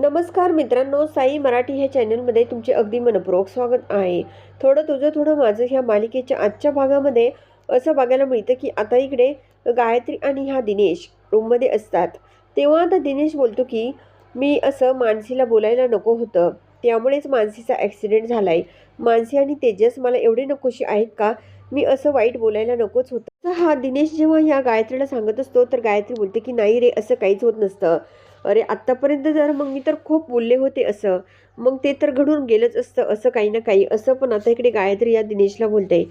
नमस्कार मित्रांनो साई मराठी ह्या चॅनलमध्ये तुमचे अगदी मनपूर्वक स्वागत आहे. थोडं तुझं थोडं माझं ह्या मालिकेच्या आजच्या भागामध्ये असं बघायला मिळतं की आता इकडे गायत्री आणि हा दिनेश रूममध्ये असतात. तेव्हा आता दिनेश बोलतो की मी असं मानसीला बोलायला नको होतं. त्यामुळेच मानसीचा ॲक्सिडेंट झाला आहे मानसी आणि तेजस मला एवढे नकोशी आहेत का? मी असं वाईट बोलायला नकोच होतं. तर हा दिनेश जेव्हा ह्या गायत्रीला सांगत असतो तर गायत्री बोलते की नाही रे असं काहीच होत नसतं. अरे आत्तापर्यंत जर मग मी तर खूप बोलले होते असं मग ते तर घडून गेलंच असतं असं काही ना काही असं पण आता इकडे गायत्री या दिनेशला बोलते.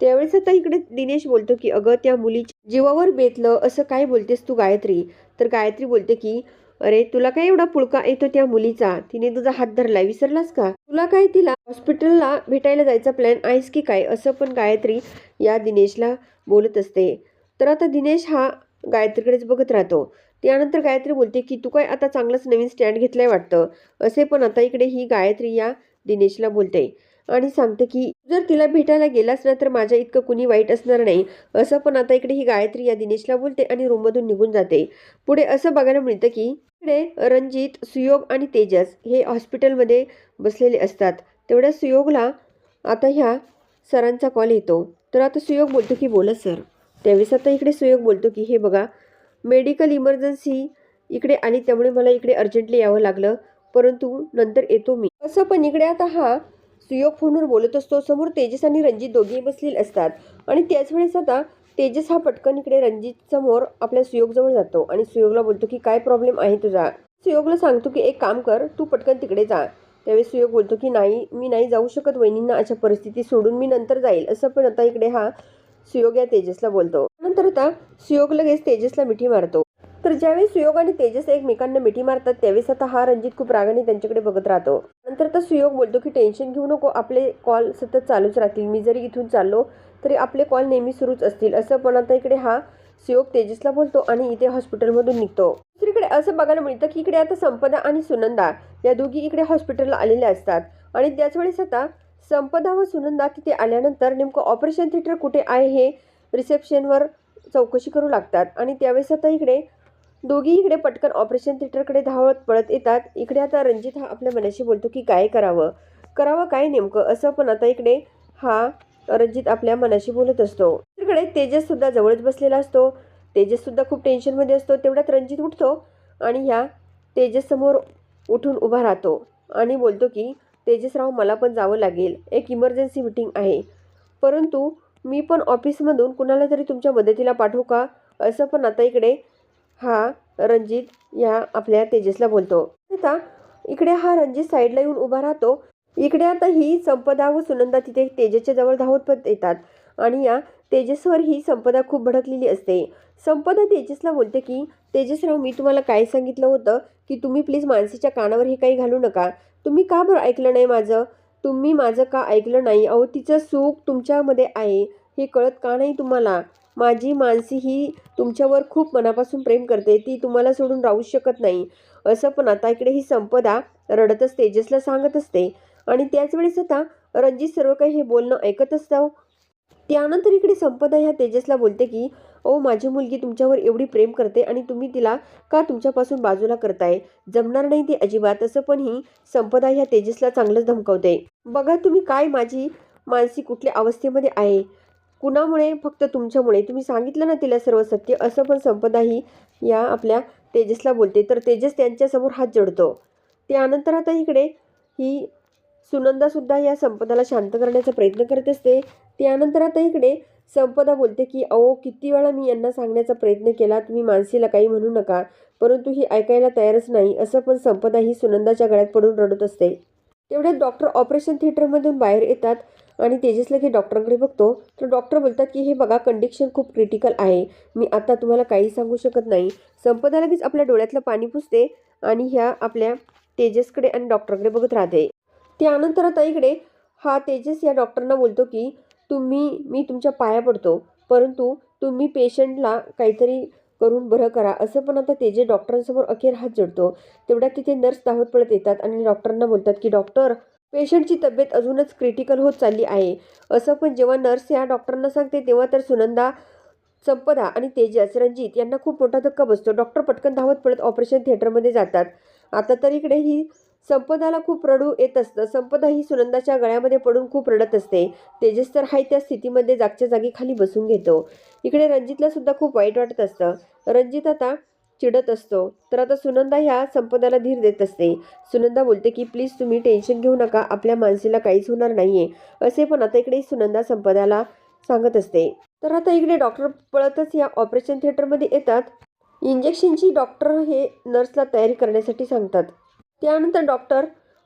त्यावेळेस आता इकडे दिनेश बोलतो की अगं त्या मुलीच्या जीवावर बेतलं असं काय बोलतेस तू गायत्री? तर गायत्री बोलते की अरे तुला काय एवढा पुळका येतो त्या मुलीचा? तिने तुझा हात धरला विसरलास का? तुला काय तिला हॉस्पिटलला भेटायला जायचा प्लॅन आहेस की काय? असं पण गायत्री या दिनेशला बोलत असते. तर आता दिनेश हा गायत्रीकडेच बघत राहतो. त्यानंतर गायत्री बोलते की तू काय आता चांगलंच नवीन स्टँड घेतलंय वाटतं? असे पण आता इकडे ही गायत्री या दिनेशला बोलते आणि सांगते की जर तिला भेटायला गेलास ना तर माझ्या इतकं कुणी वाईट असणार नाही. असं पण आता इकडे ही गायत्री या दिनेशला बोलते आणि रूममधून निघून जाते. पुढे असं बघायला मिळतं की इकडे रणजित सुयोग आणि तेजस हे हॉस्पिटलमध्ये बसलेले असतात. तेवढ्या सुयोगला आता ह्या सरांचा कॉल येतो. तर आता सुयोग बोलतो की बोला सर. त्यावेळेस आता इकडे सुयोग बोलतो की हे बघा मेडिकल इमर्जन्सी इकडे आली त्यामुळे मला इकडे अर्जंटली यावं लागलं. परंतु नंतर येतो मी. असं पण इकडे आता हा सुयोग फोनवर बोलत असतो. समोर तेजस आणि रणजित दोघेही बसलेले असतात. आणि त्याच वेळेस आता तेजस हा पटकन इकडे रणजित समोर आपल्या सुयोगजवळ जातो आणि सुयोगला बोलतो की काय प्रॉब्लेम आहे तुझा? सुयोगला सांगतो की एक काम कर तू पटकन तिकडे जा. त्यावेळेस सुयोग बोलतो की नाही मी नाही जाऊ शकत वहिनींना अशा परिस्थिती सोडून मी नंतर जाईल. असं पण आता इकडे हा सुयोग या तेजसला बोलतो. त्यानंतर आता सुयोग लगेच तेजसला मिठी मारतो. तर ज्यावेळी सुयोग आणि तेजस एकमेकांना मिठी मारतात त्यावेळेस आता हा रणजित खूप रागाने त्यांच्याकडे बघत राहतो. नंतर तर सुयोग बोलतो की टेन्शन घेऊ नको आपले कॉल सतत चालूच राहतील. मी जरी इथून चाललो तरी आपले कॉल नेहमी सुरूच असतील. असं पण आता इकडे हा सुयोग तेजसला बोलतो आणि इथे हॉस्पिटलमधून निघतो. दुसरीकडे असं बघायला मिळतं की इकडे आता संपदा आणि सुनंदा या दोघी इकडे हॉस्पिटलला आलेल्या असतात. आणि त्याच वेळेस आता संपदा व सुनंदा तिथे आल्यानंतर नेमकं ऑपरेशन थिएटर कुठे आहे हे रिसेप्शनवर चौकशी करू लागतात. आणि त्यावेळेस आता इकडे दोघी इकडे पटकन ऑपरेशन थिएटरकडे धावत पळत येतात. इकडे आता रणजित हा आपल्या मनाशी बोलतो की काय करावं? करावं काय नेमकं? असं पण आता इकडे हा रणजित आपल्या मनाशी बोलत असतो. इकडे तेजस सुद्धा जवळच बसलेला असतो. तेजस सुद्धा खूप टेन्शनमध्ये असतो. तेवढ्यात रणजित उठतो आणि ह्या तेजस समोर उठून उभा राहतो आणि बोलतो की तेजसराव मला पण जावं लागेल. एक इमर्जन्सी मिटिंग आहे. परंतु मी पण ऑफिसमधून कुणाला तरी तुमच्या मदतीला पाठवू का? असं पण आता इकडे हा रणजित या आपल्या तेजसला बोलतो. आता इकडे हा रणजित साईडला येऊन उभा राहतो. इकडे आता ही संपदा व सुनंदा तिथे तेजसच्या जवळ धावत येतात. आणि या तेजसवर ही संपदा खूप भडकलेली असते. संपदा तेजसला बोलते की तेजसराव मी तुम्हाला काय सांगितलं होतं की तुम्ही प्लीज माणसाच्या कानावर हे काही घालू नका. तुम्ही का बरं ऐकलं नाही माझं? तुम्ही माझं का ऐकलं नाही? अहो तिचं सुख तुमच्यामध्ये आहे हे कळत का नाही तुम्हाला? माझी मानसी ही तुमच्यावर खूप मनापासून प्रेम करते ती तुम्हाला सोडून राहू शकत नाही. असं पण आता इकडे ही संपदा रडतच तेजसला सांगत असते. आणि त्याच वेळेस आता रणजित सर्व काही हे बोलणं ऐकत असतं त्यानंतर इकडे संपदा ह्या तेजसला बोलते की ओ माझी मुलगी तुमच्यावर एवढी प्रेम करते आणि तुम्ही तिला का तुमच्यापासून बाजूला करताय? जमणार नाही ते अजिबात. असं पण ही संपदा ह्या तेजसला चांगलंच धमकवते. बघा तुम्ही काय माझी मानसिक कुठल्या अवस्थेमध्ये आहे? कुणामुळे? फक्त तुमच्यामुळे. तुम्ही सांगितलं ना तिला सर्व सत्य. असं पण संपदा ही या आपल्या तेजसला बोलते. तर तेजस त्यांच्यासमोर हात जोडतो. त्यानंतर आता इकडे ही सुनंदासुद्धा या संपदाला शांत करण्याचा प्रयत्न करत असते. त्यानंतर आता इकडे संपदा बोलते की अहो किती वेळा मी यांना सांगण्याचा प्रयत्न केला तुम्ही मानसीला काही म्हणू नका परंतु ही ऐकायला तयारच नाही असं पण संपदा ही सुनंदाच्या गळ्यात पडून रडत असते. तेवढ्यात डॉक्टर ऑपरेशन थिएटरमधून बाहेर येतात आणि तेजस लगेच डॉक्टरांकडे बघतो. तर डॉक्टर बोलतात की हे बघा कंडिशन खूप क्रिटिकल आहे. मी आता तुम्हाला काही सांगू शकत नाही. संपदा लगेच आपल्या डोळ्यातलं पाणी पुसते आणि ह्या आपल्या तेजसकडे आणि डॉक्टरकडे बघत राहते. त्यानंतर आता इकडे हा तेजस या डॉक्टरना बोलतो की तुम्ही मी तुमच्या पाया पडतो परंतु तुम्ही पेशंटला काहीतरी करून बरं करा. असं पण आता तेजे डॉक्टरांसमोर अखेर हात जोडतो. तेवढ्यात तिथे नर्स धावत पडत येतात आणि डॉक्टरांना बोलतात की डॉक्टर पेशंटची तब्येत अजूनच क्रिटिकल होत चालली आहे. असं पण जेव्हा नर्स या डॉक्टरांना सांगते तेव्हा तर सुनंदा संपदा आणि तेजस रणजित यांना खूप मोठा धक्का बसतो. डॉक्टर पटकन धावत पडत ऑपरेशन थिएटरमध्ये जातात. आता तर इकडे ही संपदाला खूप रडू येत असतं. संपदा ही सुनंदाच्या गळ्यामध्ये पडून खूप रडत असते. तेजस तर हाय त्या स्थितीमध्ये जागच्या जागी खाली बसून घेतो. इकडे रणजितला सुद्धा खूप वाईट वाटत असतं. रंजित आता चिडत असतो. तर आता सुनंदा ह्या संपदाला धीर देत असते. सुनंदा बोलते की प्लीज तुम्ही टेन्शन घेऊ नका. आपल्या मानसीला काहीच होणार नाहीये. असे पण आता इकडे सुनंदा संपदाला सांगत असते. तर आता इकडे डॉक्टर पळतच या ऑपरेशन थिएटरमध्ये येतात. इंजेक्शनची डॉक्टर हे नर्सला तयारी करण्यासाठी सांगतात. त्यानंतर डॉक्टर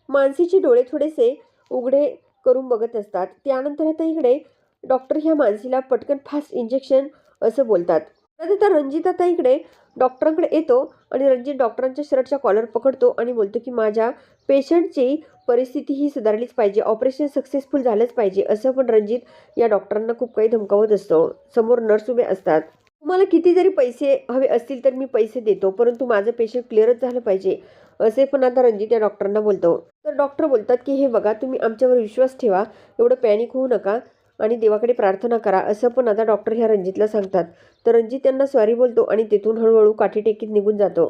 मानसीचे डोळे थोडेसे उघडे करून बघत असतात. त्यानंतर आता इकडे डॉक्टर ह्या मानसीला पटकन फास्ट इंजेक्शन असं बोलतात. त्यानंतर रणजित आता इकडे डॉक्टरांकडे येतो आणि रणजित डॉक्टरांच्या शर्टच्या कॉलर पकडतो आणि बोलतो की माझ्या पेशंटची परिस्थिती ही सुधारलीच पाहिजे ऑपरेशन सक्सेसफुल झालंच पाहिजे असं पण रणजित या डॉक्टरांना खूप काही धमकावत असतो. समोर नर्स उभे असतात. तुम्हाला किती जरी पैसे हवे असतील तर मी पैसे देतो परंतु माझं पेशंट क्लिअरच झालं पाहिजे. असे पण आता रणजित या डॉक्टरांना बोलतो. तर डॉक्टर बोलतात की हे बघा तुम्ही आमच्यावर विश्वास ठेवा एवढं पॅनिक होऊ नका आणि देवाकडे प्रार्थना करा असं पण आता डॉक्टर ह्या रणजितला सांगतात. तर रणजित त्यांना सॉरी बोलतो आणि तिथून हळूहळू काठी टेकीत निघून जातो.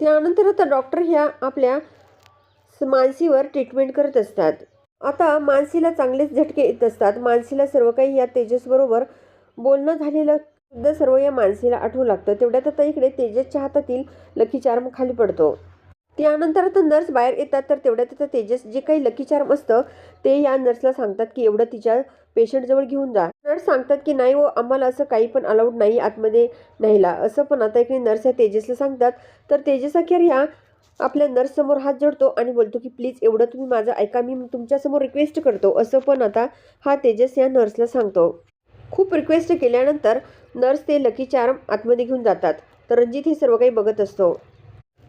त्यानंतर आता डॉक्टर ह्या आपल्या मानसीवर ट्रीटमेंट करत असतात. आता मानसीला चांगलेच झटके येत असतात. मानसीला सर्व काही या तेजसबरोबर बोलणं झालेलं सुद्धा सर्व या मानसीला आठवू लागतं. तेवढ्यात आता इकडे तेजसच्या हातातील लकी चार्म खाली पडतो. त्यानंतर आता नर्स बाहेर येतात तर तेवढ्यात आता तेजस जे काही लकी चार्म असतं ते या नर्सला सांगतात की एवढं तिच्या पेशंटजवळ घेऊन जा. नर्स सांगतात की नाही हो आम्हाला असं काही पण अलाउड नाही आतमध्ये न्यायला. असं पण आता इकडे नर्स या तेजसला सांगतात. तर तेजस अखेर ह्या आपल्या नर्ससमोर हात जोडतो आणि बोलतो की प्लीज एवढं तुम्ही माझं ऐका मी तुमच्यासमोर रिक्वेस्ट करतो. असं पण आता हा तेजस या नर्सला सांगतो. खूप रिक्वेस्ट केल्यानंतर नर्स ते लकी चार्म आतमध्ये घेऊन जातात. तर रणजित हे सर्व काही बघत असतो.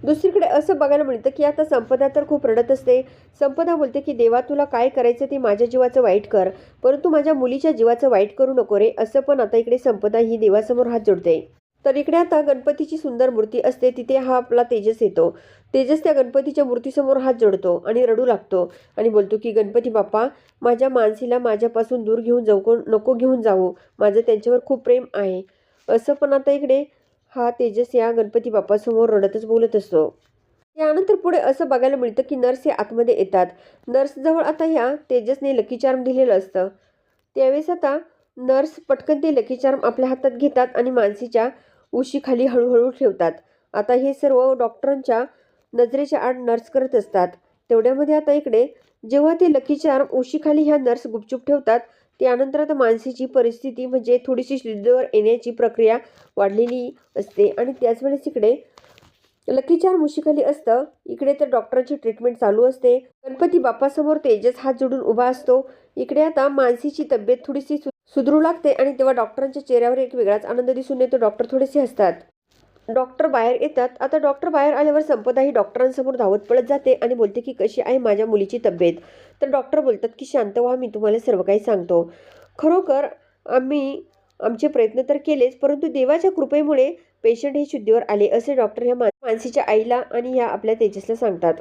दुसरीकडे असं बघायला मिळतं की आता संपदा तर खूप रडत असते. संपदा बोलते की देवा तुला काय करायचं ते माझ्या जीवाचं वाईट कर. परंतु माझ्या मुलीच्या जीवाचं वाईट करू नको रे. असं पण आता इकडे संपदा ही देवासमोर हात जोडते. तर इकडे आता गणपतीची सुंदर मूर्ती असते तिथे हा आपला तेजस येतो. तेजस त्या गणपतीच्या मूर्तीसमोर हात जोडतो आणि रडू लागतो आणि बोलतो की गणपती बाप्पा माझ्या मानसीला माझ्यापासून दूर घेऊन जाऊ नको घेऊन जाऊ. माझं त्यांच्यावर खूप प्रेम आहे. असं पण आता इकडे हा तेजस या गणपती बाप्पासमोर रडतच बोलत असतो. त्यानंतर पुढे असं बघायला मिळतं की नर्स हे आतमध्ये येतात. नर्सजवळ आता ह्या तेजसने लकी चार्म दिलेलं असतं. त्यावेळेस आता नर्स पटकन ते लकी चार्म आपल्या हातात घेतात आणि मानसीच्या उशीखाली हळूहळू ठेवतात. आता हे सर्व डॉक्टरांच्या नजरेच्या आड नर्स करत असतात. तेवढ्यामध्ये आता इकडे जेव्हा ते लकी चार्म उशीखाली ह्या नर्स गुपचूप ठेवतात त्यानंतर आता मानसीची परिस्थिती म्हणजे थोडीशी शुद्धीवर येण्याची प्रक्रिया वाढलेली असते. आणि त्याच वेळेस इकडे लकी चार्म उशीखाली असतं इकडे तर डॉक्टरांची ट्रीटमेंट चालू असते. गणपती बाप्पासमोर तेजस हात जोडून उभा असतो. इकडे आता मानसीची तब्येत थोडीशी सु- सुधरू लागते आणि तेव्हा डॉक्टरांच्या चेहऱ्यावर एक वेगळाच आनंद दिसून येतो. डॉक्टर थोडेसे हसतात. डॉक्टर बाहेर येतात. आता डॉक्टर बाहेर आल्यावर संपदा ही डॉक्टरांसमोर धावत पळत जाते आणि बोलते की कशी आहे माझ्या मुलीची तब्येत? तर डॉक्टर बोलतात की शांत व्हा मी तुम्हाला सर्व काही सांगतो. खरोखर आम्ही आमचे प्रयत्न तर केलेच परंतु देवाच्या कृपेमुळे पेशंट हे शुद्धीवर आले असे डॉक्टर ह्या मा- मानसीच्या आईला आणि ह्या आपल्या तेजसला सांगतात.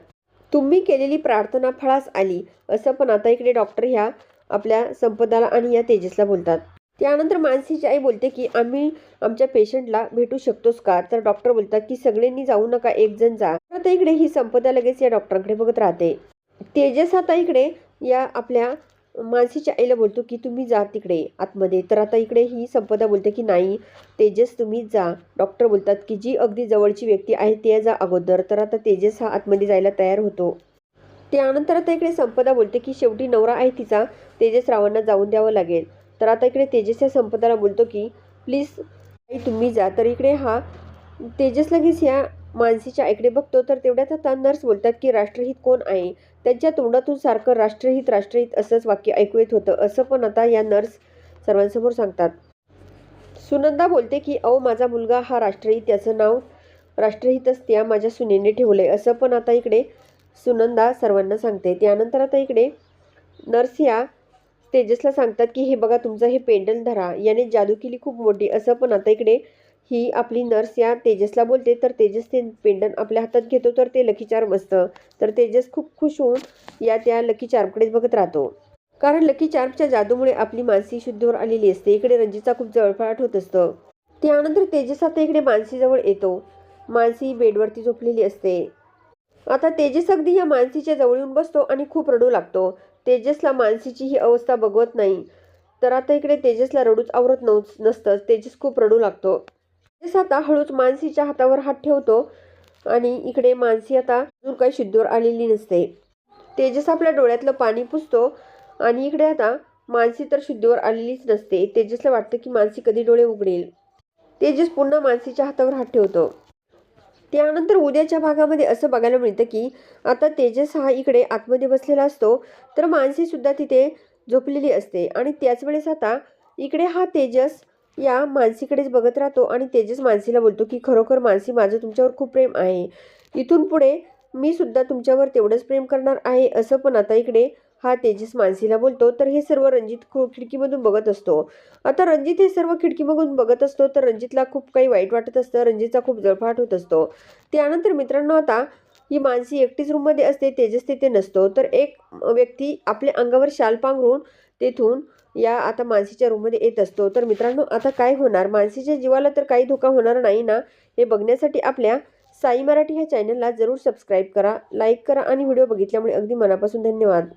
तुम्ही केलेली प्रार्थना फळास आली असं पण आता इकडे डॉक्टर ह्या आपल्या संपदाला आणि या तेजसला बोलतात. त्यानंतर मानसीची आई बोलते की आम्ही आमच्या पेशंटला भेटू शकतोस का? तर डॉक्टर बोलतात की सगळ्यांनी जाऊ नका एक जण जा. तर आता इकडे ही संपदा लगेच या डॉक्टरांकडे बघत राहते. तेजस आता इकडे या आपल्या मानसीच्या आईला बोलतो की तुम्ही जा तिकडे आतमध्ये. तर आता इकडे ही संपदा बोलते की नाही तेजस तुम्ही जा. डॉक्टर बोलतात की जी अगदी जवळची व्यक्ती आहे ते जा अगोदर. तर आता तेजस हा आतमध्ये जायला तयार होतो. त्यानंतर आता इकडे संपदा बोलते की शेवटी नवरा आहे तिचा तेजस रावांना जाऊन द्यावं लागेल. तर आता इकडे तेजस या संपदाला बोलतो की प्लीज आई तुम्ही जा. तर इकडे हा तेजस लगेच ह्या मानसीच्या आईकडे बघतो. तर तेवढ्यात आता नर्स बोलतात की राष्ट्रहित कोण आहे? त्यांच्या तोंडातून सारखं राष्ट्रहित राष्ट्रहित असंच वाक्य ऐकू येत होतं. असं पण आता या नर्स सर्वांसमोर सांगतात. सुनंदा बोलते की अहो माझा मुलगा हा राष्ट्रहित त्याचं नाव राष्ट्रहितच त्या माझ्या सुनेने ठेवलंय. असं पण आता इकडे सुनंदा सर्वांना सांगते. त्यानंतर आता इकडे नर्स या तेजसला सांगतात की हे बघा तुमचं हे पेंडल धरा. याने जादू केली खूप मोठी. असं पण आता इकडे ही आपली नर्स या तेजसला बोलते. तर तेजस ते पेंडन आपल्या हातात घेतो तर ते लकी चार्म असतं. तर तेजस खूप खुश होऊन या त्या लकी चार्मकडेच बघत राहतो. कारण लकी चार्मच्या जादूमुळे आपली मानसी शुद्धीवर आलेली असते. इकडे रंजीचा खूप जळफळाट होत असतं. त्यानंतर तेजस आता इकडे मानसीजवळ येतो. मानसी बेडवरती झोपलेली असते. आता तेजस अगदी या मानसीच्या जवळ येऊन बसतो आणि खूप रडू लागतो. तेजसला मानसीची ही अवस्था बघवत नाही. तर आता इकडे तेजसला रडूच आवरत नव्ह नसतं. तेजस खूप रडू लागतो. तेजस आता हळूच मानसीच्या हातावर हात ठेवतो आणि इकडे मानसी आता अजून काही शुद्धीवर आलेली नसते. तेजस आपल्या डोळ्यातलं पाणी पुसतो आणि इकडे आता मानसी तर शुद्धीवर आलेलीच नसते. तेजसला वाटतं की मानसी कधी डोळे उघडेल. तेजस पुन्हा मानसीच्या हातावर हात ठेवतो. त्यानंतर उद्याच्या भागामध्ये असं बघायला मिळतं की आता तेजस हा इकडे आतमध्ये बसलेला असतो तर मानसीसुद्धा तिथे झोपलेली असते. आणि त्याच वेळेस आता इकडे हा तेजस या मानसीकडेच बघत राहतो आणि तेजस मानसीला बोलतो की खरोखर मानसी माझं तुमच्यावर खूप प्रेम आहे. इथून पुढे मी सुद्धा तुमच्यावर तेवढंच प्रेम करणार आहे असं पण आता इकडे हा तेजस मानसीला बोलतो तर हे सर्व रणजित खिडकीमधून बघत असतो. आता रणजित हे सर्व खिडकीमधून बघत असतो तर रणजितला खूप काही वाईट वाटत असतं रणजितचा खूप जळफाट होत असतो. त्यानंतर मित्रांनो आता ही मानसी एकटीच रूममध्ये असते तेजस तिथे नसतो. तर एक व्यक्ती आपल्या अंगावर शाल पांघरून तेथून या आता मानसीच्या रूममध्ये येत असतो. तर मित्रांनो आता काय होणार? मानसीच्या जीवाला तर काही धोका होणार नाही ना? हे बघण्यासाठी आपल्या साई मराठी ह्या चॅनलला जरूर सबस्क्राईब करा लाईक करा आणि व्हिडिओ बघितल्यामुळे अगदी मनापासून धन्यवाद.